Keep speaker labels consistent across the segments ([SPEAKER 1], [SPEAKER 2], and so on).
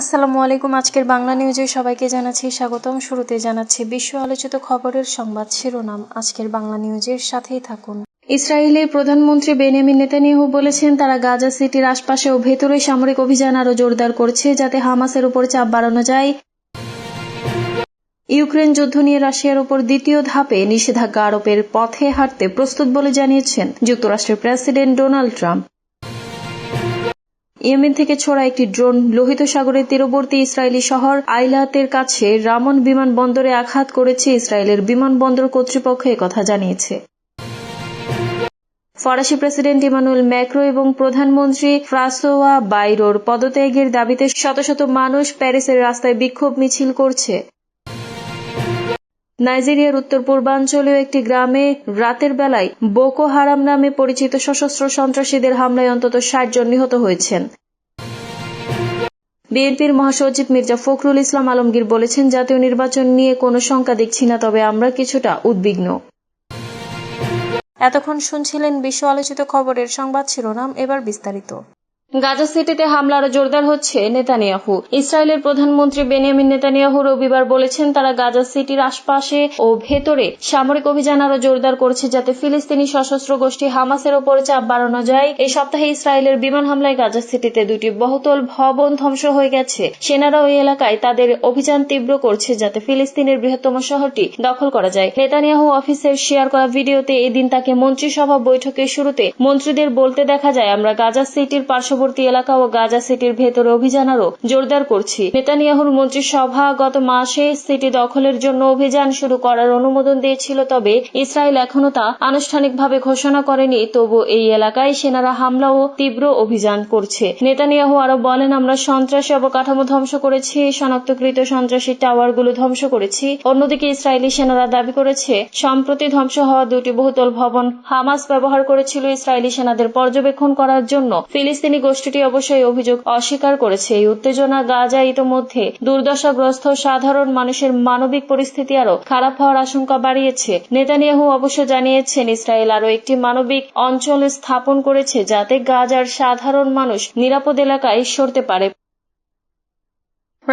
[SPEAKER 1] আসসালামু আলাইকুম আজকের বাংলা নিউজে সবাইকে জানাচ্ছি স্বাগতম শুরুতে জানাচ্ছি বিশ্ব আলোচিত খবরের সংবাদ শিরোনাম আজকের বাংলা নিউজের সাথেই থাকুন
[SPEAKER 2] ইসরায়েলের প্রধানমন্ত্রী বেনিয়ামিন নেতানিয়াহু বলেছেন তারা গাজা সিটির আশপাশে ও ভেতরে সামরিক অভিযান আরও জোরদার করছে যাতে হামাসের উপর চাপ বাড়ানো যায় ইউক্রেন যুদ্ধ নিয়ে রাশিয়ার উপর দ্বিতীয় ধাপে নিষেধাজ্ঞা আরোপের পথে হাঁটতে প্রস্তুত বলে জানিয়েছেন যুক্তরাষ্ট্রের প্রেসিডেন্ট ডোনাল্ড ট্রাম্প ইয়েমেন থেকে ছোড়া একটি ড্রোন লোহিত সাগরের তীরবর্তী ইসরায়েলি শহর আইলাতের কাছে রামন বিমানবন্দরে আঘাত করেছে ইসরায়েলের বিমানবন্দর কর্তৃপক্ষ কথা জানিয়েছে ফরাসি প্রেসিডেন্ট ইমানুয়েল ম্যাক্রো এবং প্রধানমন্ত্রী ফ্রাসোয়া বাইরোর পদত্যাগের দাবিতে শত শত মানুষ প্যারিসের রাস্তায় বিক্ষোভ মিছিল করছে নাইজেরিয়ার উত্তর পূর্বাঞ্চলীয় একটি গ্রামে রাতের বেলায় বোকো হারাম নামে পরিচিত সশস্ত্র সন্ত্রাসীদের হামলায় অন্তত ষাট জন নিহত হয়েছেন বিএনপির মহাসচিব মির্জা ফখরুল ইসলাম আলমগীর বলেছেন জাতীয় নির্বাচন নিয়ে কোনো শঙ্কা দেখছি না তবে আমরা কিছুটা উদ্বিগ্ন
[SPEAKER 1] এতক্ষণ শুনছিলেন বিশ্ব আলোচিত খবরের সংবাদ শিরোনাম এবার বিস্তারিত
[SPEAKER 3] গাজা সিটিতে হামলার জোরদার হচ্ছে নেতানিয়াহু ইসরায়েলের প্রধানমন্ত্রী বেনিয়ামিন নেতানিয়াহু রবিবার বলেছেন তারা গাজা সিটির আশপাশে ও ভেতরে সামরিক অভিযান আরো জোরদার করছে যাতে ফিলিস্তিনি সশস্ত্র গোষ্ঠী হামাসের ওপর চাপ বাড়ানো যায় এই সপ্তাহে ইসরায়েলের বিমান হামলায় গাজা সিটিতে দুটি বহুতল ভবন ধ্বংস হয়ে গেছে সেনারা ওই এলাকায় তাদের অভিযান তীব্র করছে যাতে ফিলিস্তিনের বৃহত্তম শহরটি দখল করা যায় নেতানিয়াহু অফিসের শেয়ার করা ভিডিওতে এদিন তাকে মন্ত্রিসভা বৈঠকের শুরুতে মন্ত্রীদের বলতে দেখা যায় আমরা গাজা সিটির পার্শ্ববর্তী সীমান্তবর্তী এলাকা ও গাজা সিটির ভেতরে অভিযান আরও জোরদার করছি নেতানিয়াহুর মন্ত্রিসভা গত মাসে সিটি দখলের জন্য অভিযান শুরু করার অনুমোদন দিয়েছিল তবে ইসরায়েল এখনও তা আনুষ্ঠানিকভাবে ঘোষণা করেনি তবু এই এলাকায় সেনারা হামলা ও তীব্র অভিযান করছে নেতানিয়াহু আরও বলেন আমরা সন্ত্রাসী অবকাঠামো ধ্বংস করেছি শনাক্তকৃত সন্ত্রাসী টাওয়ারগুলো ধ্বংস করেছি অন্যদিকে ইসরায়েলি সেনারা দাবি করেছে সম্প্রতি ধ্বংস হওয়া দুটি বহুতল ভবন হামাস ব্যবহার করেছিল ইসরায়েলি সেনাদের পর্যবেক্ষণ করার জন্য ফিলিস্তিনি গোষ্ঠীটি অবশ্য এই অভিযোগ অস্বীকার করেছে এই উত্তেজনা গাজা ইতোমধ্যে দুর্দশাগ্রস্ত সাধারণ মানুষের মানবিক পরিস্থিতি আরও খারাপ হওয়ার আশঙ্কা বাড়িয়েছে নেতানিয়াহু অবশ্য জানিয়েছেন ইসরায়েল আরও একটি মানবিক অঞ্চল স্থাপন করেছে যাতে গাজার সাধারণ মানুষ নিরাপদ এলাকায় সরতে পারে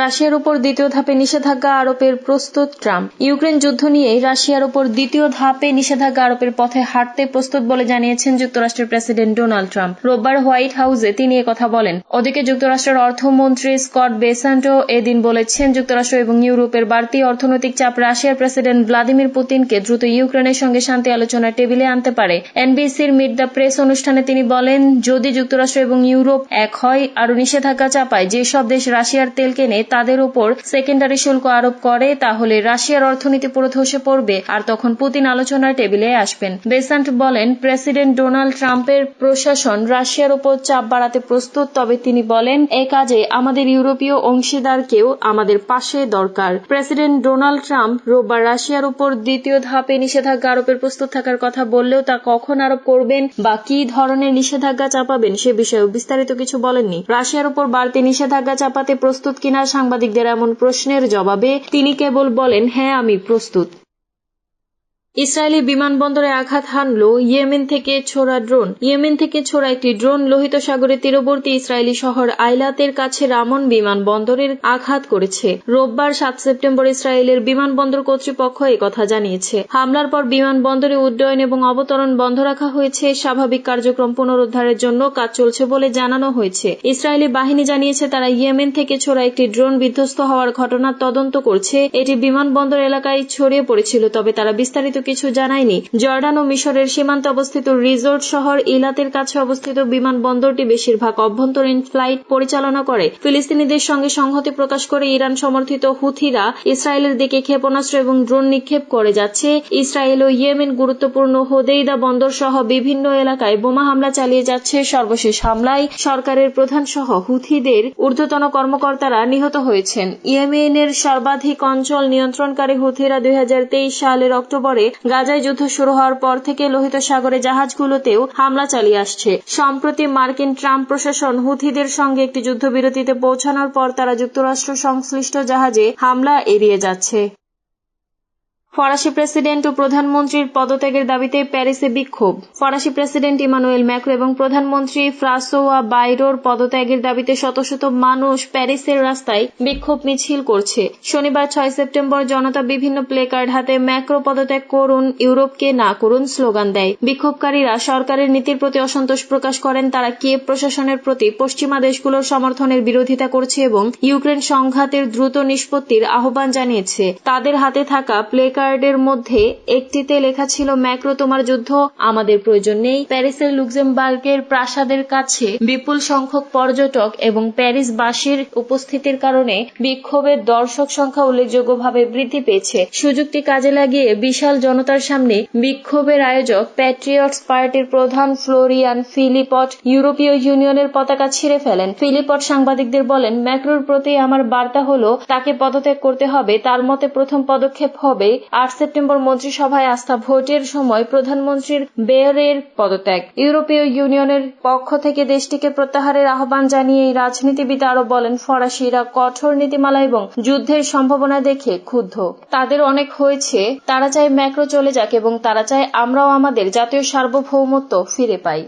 [SPEAKER 2] রাশিয়ার উপর দ্বিতীয় ধাপে নিষেধাজ্ঞা আরোপের প্রস্তুত ট্রাম্প ইউক্রেন যুদ্ধ নিয়ে রাশিয়ার উপর দ্বিতীয় ধাপে নিষেধাজ্ঞা আরোপের পথে হাঁটতে প্রস্তুত বলে জানিয়েছেন যুক্তরাষ্ট্রের প্রেসিডেন্ট ডোনাল্ড ট্রাম্প রোববার হোয়াইট হাউসে তিনি কথা বলেন ওদিকে যুক্তরাষ্ট্রের অর্থমন্ত্রী স্কট বেসান্টো এদিন বলেছেন যুক্তরাষ্ট্র এবং ইউরোপের বাড়তি অর্থনৈতিক চাপ রাশিয়ার প্রেসিডেন্ট ভ্লাদিমির পুতিনকে দ্রুত ইউক্রেনের সঙ্গে শান্তি আলোচনার টেবিলে আনতে পারে এনবিসির মিট দ্য প্রেস অনুষ্ঠানে তিনি বলেন যদি যুক্তরাষ্ট্র এবং ইউরোপ এক হয় আরও নিষেধাজ্ঞা চাপায় যেসব দেশ রাশিয়ার তেল কেনে তাদের উপর সেকেন্ডারি শুল্ক আরোপ করে তাহলে রাশিয়ার অর্থনীতি পুরো ধসে পড়বে আর তখন পুতিন আলোচনার টেবিলে আসবেন বেসান্ট বলেন প্রেসিডেন্ট ডোনাল্ড ট্রাম্পের প্রশাসন রাশিয়ার উপর চাপ বাড়াতে প্রস্তুত তবে তিনি বলেন এ কাজে আমাদের ইউরোপীয় অংশীদারকেও আমাদের পাশে দরকার প্রেসিডেন্ট ডোনাল্ড ট্রাম্প রোববার রাশিয়ার উপর দ্বিতীয় ধাপে নিষেধাজ্ঞা আরোপের প্রস্তুত থাকার কথা বললেও তা কখন আরোপ করবেন বা কি ধরনের নিষেধাজ্ঞা চাপাবেন সে বিষয়ে বিস্তারিত কিছু বলেননি রাশিয়ার উপর বাড়তি নিষেধাজ্ঞা চাপাতে প্রস্তুত কিনা সাংবাদিকদের এমন প্রশ্নের জবাবে তিনি কেবল বলেন হ্যাঁ আমি প্রস্তুত ইসরায়েলি বিমানবন্দরে আঘাত হানল ইয়েমেন থেকে ছোড়া ড্রোন ইয়েমেন থেকে ছোড়া একটি ড্রোন লোহিত সাগরের তীরবর্তী ইসরায়েলি শহর আইলাতের কাছে রামন বিমানবন্দরের আঘাত করেছে রোববার সাত সেপ্টেম্বর ইসরায়েলের বিমানবন্দর কর্তৃপক্ষ কথা জানিয়েছে হামলার পর বিমানবন্দরে উড্ডয়ন এবং অবতরণ বন্ধ রাখা হয়েছে স্বাভাবিক কার্যক্রম পুনরুদ্ধারের জন্য কাজ চলছে বলে জানানো হয়েছে ইসরায়েলি বাহিনী জানিয়েছে তারা ইয়েমেন থেকে ছোড়া একটি ড্রোন বিধ্বস্ত হওয়ার ঘটনার তদন্ত করছে এটি বিমানবন্দর এলাকায় ছড়িয়ে পড়েছিল তবে তারা বিস্তারিত কিছু জানায়নি জর্ডান ও মিশরের সীমান্তে অবস্থিত রিজোর্ট শহর ইলাতের কাছে অবস্থিত বিমানবন্দরটি বেশিরভাগ অভ্যন্তরীণ ফ্লাইট পরিচালনা করে ফিলিস্তিনিদের সঙ্গে সংহতি প্রকাশ করে ইরান সমর্থিত হুথিরা ইসরায়েলের দিকে ক্ষেপণাস্ত্র এবং ড্রোন নিক্ষেপ করে যাচ্ছে ইসরায়েল ও ইয়েমেন গুরুত্বপূর্ণ হোদেইদা বন্দর সহ বিভিন্ন এলাকায় বোমা হামলা চালিয়ে যাচ্ছে সর্বশেষ হামলায় সরকারের প্রধান সহ হুথিদের ঊর্ধ্বতন কর্মকর্তারা নিহত হয়েছেন ইয়েমেনের সর্বাধিক অঞ্চল নিয়ন্ত্রণকারী হুথিরা দুই সালের অক্টোবরে গাজায় যুদ্ধ শুরু হওয়ার পর থেকে লোহিত সাগরে জাহাজগুলোতেও হামলা চালিয়ে আসছে সম্প্রতি মার্কিন ট্রাম্প প্রশাসন হুথিদের সঙ্গে একটি যুদ্ধবিরতিতে পৌঁছানোর পর তারা যুক্তরাষ্ট্র সংশ্লিষ্ট জাহাজে হামলা এড়িয়ে যাচ্ছে ফরাসি প্রেসিডেন্ট ও প্রধানমন্ত্রীর পদত্যাগের দাবিতে প্যারিসে বিক্ষোভ ফরাসি প্রেসিডেন্ট ইমানুয়েল ম্যাক্রো এবং প্রধানমন্ত্রী ফ্রাসোয়া বাইরোর পদত্যাগের দাবিতে শত শত মানুষ প্যারিসের রাস্তায় বিক্ষোভ মিছিল করছে শনিবার ছয় সেপ্টেম্বর জনতা বিভিন্ন প্লেকার্ড হাতে ম্যাক্রো পদত্যাগ করুন ইউরোপকে না করুন স্লোগান দেয় বিক্ষোভকারীরা সরকারের নীতির প্রতি অসন্তোষ প্রকাশ করেন তারা কিয়ে প্রশাসনের প্রতি পশ্চিমা দেশগুলোর সমর্থনের বিরোধিতা করছে এবং ইউক্রেন সংঘাতের দ্রুত নিষ্পত্তির আহ্বান জানিয়েছে তাদের হাতে থাকা প্লেকার্ড কার্ডের মধ্যে একটিতে লেখা ছিল ম্যাক্রো তোমার যুদ্ধ আমাদের প্রয়োজন নেই প্যারিসের লুক্সেমবার্গের প্রাসাদের কাছে বিপুল সংখ্যক পর্যটক এবং প্যারিস বাসীর উপস্থিতির কারণে বিক্ষোভের দর্শক সংখ্যা উল্লেখযোগ্যভাবে বৃদ্ধি পেয়েছে সুযোগটি কাজে লাগিয়ে বিশাল জনতার সামনে বিক্ষোভের আয়োজক প্যাট্রিয়টস পার্টির প্রধান ফ্লোরিয়ান ফিলিপট ইউরোপীয় ইউনিয়নের পতাকা ছিঁড়ে ফেলেন ফিলিপট সাংবাদিকদের বলেন ম্যাক্রোর প্রতি আমার বার্তা হল তাকে পদত্যাগ করতে হবে তার মতে প্রথম পদক্ষেপ হবে আট সেপ্টেম্বর মন্ত্রিসভায় আস্থা ভোটের সময় প্রধানমন্ত্রীর বেয়ারের পদত্যাগ ইউরোপীয় ইউনিয়নের পক্ষ থেকে দেশটিকে প্রত্যাহারের আহ্বান জানিয়ে এই রাজনীতিবিদ আরও বলেন ফরাসিরা কঠোর নীতিমালা এবং যুদ্ধের সম্ভাবনা দেখে ক্ষুব্ধ তাদের অনেক হয়েছে তারা চায় ম্যাক্রো চলে যাক এবং তারা চায় আমরাও আমাদের জাতীয় সার্বভৌমত্ব ফিরে পাই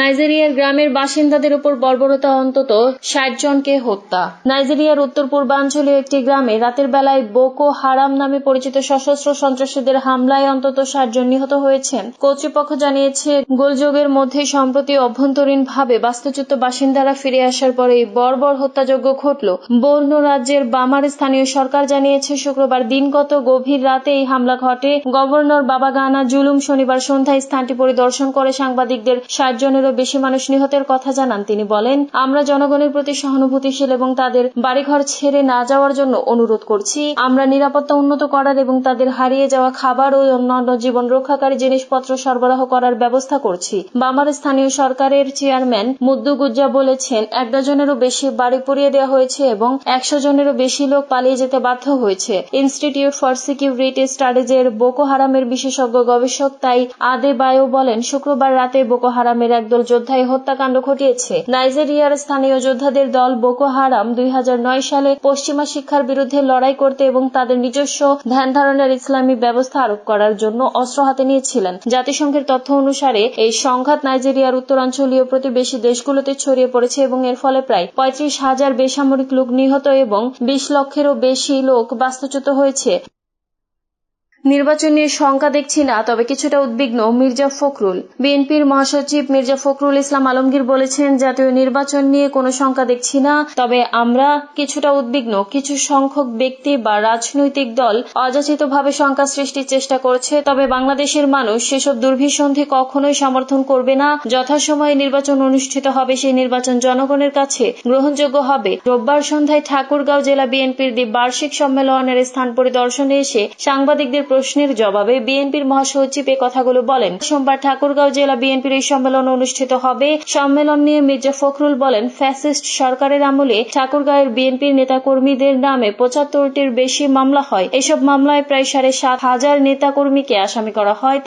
[SPEAKER 2] নাইজেরিয়ার গ্রামের বাসিন্দাদের উপর বর্বরতা অন্তত ষাট জনকে হত্যা নাইজেরিয়ার উত্তর পূর্বাঞ্চলীয় একটি গ্রামে রাতের বেলায় বোকো হারাম নামে পরিচিত সশস্ত্র সন্ত্রাসীদের হামলায় অন্তত ষাট জন নিহত হয়েছেন কর্তৃপক্ষ জানিয়েছে গোলযোগের মধ্যে সম্প্রতি অভ্যন্তরীণভাবে বাস্তুচ্যুত বাসিন্দারা ফিরে আসার পর এই বর্বর হত্যাযজ্ঞ ঘটল বর্ণ রাজ্যের বামার স্থানীয় সরকার জানিয়েছে শুক্রবার দিনগত গভীর রাতে এই হামলা ঘটে গভর্নর বাবাগানা জুলুম শনিবার সন্ধ্যায় স্থানটি পরিদর্শন করে সাংবাদিকদের ষাট জন ডজনেরও বেশি মানুষ নিহতের কথা জানান তিনি বলেন আমরা জনগণের প্রতি সহানুভূতিশীল এবং তাদের বাড়িঘর ছেড়ে না যাওয়ার জন্য অনুরোধ করছি আমরা নিরাপত্তা উন্নত করার এবং তাদের হারিয়ে যাওয়া খাবার ও অন্যান্য জীবন রক্ষাকারী জিনিসপত্র সরবরাহ করার ব্যবস্থা করছি বামার স্থানীয় সরকারের চেয়ারম্যান মুদ্দু গুজ্জা বলেছেন এক ডজনেরও বেশি বাড়ি পুড়িয়ে দেওয়া হয়েছে এবং একশো জনেরও বেশি লোক পালিয়ে যেতে বাধ্য হয়েছে ইনস্টিটিউট ফর সিকিউরিটি স্টাডিজের বোকো হারামের বিশেষজ্ঞ গবেষক তাই আদে বায়ো বলেন শুক্রবার রাতে বোকো হারামের একদল যোদ্ধা এই হত্যাকাণ্ড ঘটিয়েছে নাইজেরিয়ার স্থানীয় যোদ্ধাদের দল বোকো হারাম দুই সালে পশ্চিমা শিক্ষার বিরুদ্ধে লড়াই করতে এবং তাদের নিজস্ব ধ্যান ধারণার ইসলামী ব্যবস্থা আরোপ করার জন্য অস্ত্র হাতে নিয়েছিলেন জাতিসংঘের তথ্য অনুসারে এই সংঘাত নাইজেরিয়ার উত্তরাঞ্চলীয় প্রতিবেশী দেশগুলোতে ছড়িয়ে পড়েছে এবং এর ফলে প্রায় পঁয়ত্রিশ হাজার বেসামরিক লোক নিহত এবং বিশ লক্ষেরও বেশি লোক বাস্তুচ্যুত হয়েছে নির্বাচন নিয়ে শঙ্কা দেখছি না তবে কিছুটা উদ্বিগ্ন মির্জা ফখরুল বিএনপির মহাসচিব মির্জা ফখরুল ইসলাম আলমগীর বলেছেন জাতীয় নির্বাচন নিয়ে কোনো শঙ্কা দেখছি না তবে আমরা কিছুটা উদ্বিগ্ন কিছু সংখ্যক ব্যক্তি বা রাজনৈতিক দল অযাচিতভাবে শঙ্কা সৃষ্টির চেষ্টা করছে তবে বাংলাদেশের মানুষ সেসব দুর্ভিসন্ধি কখনোই সমর্থন করবে না যথাসময়ে নির্বাচন অনুষ্ঠিত হবে সেই নির্বাচন জনগণের কাছে গ্রহণযোগ্য হবে রোববার সন্ধ্যায় ঠাকুরগাঁও জেলা বিএনপির দ্বীপ বার্ষিক সম্মেলনের স্থান পরিদর্শনে এসে সাংবাদিকদের প্রশ্নের জবাবে বিএনপির মহাসচিব এ কথাগুলো বলেন সোমবার ঠাকুরগাঁও জেলা বিএনপির এই সম্মেলন অনুষ্ঠিত হবে সম্মেলন নিয়ে মির্জা ফখরুল বলেন ফ্যাসিস্ট সরকারের আমলে ঠাকুরগাঁওয়ের বিএনপির নেতাকর্মীদের নামে পঁচাত্তরটির বেশি মামলা হয় এসব মামলায় প্রায় সাড়ে সাত হাজার নেতাকর্মীকে আসামি করা হয়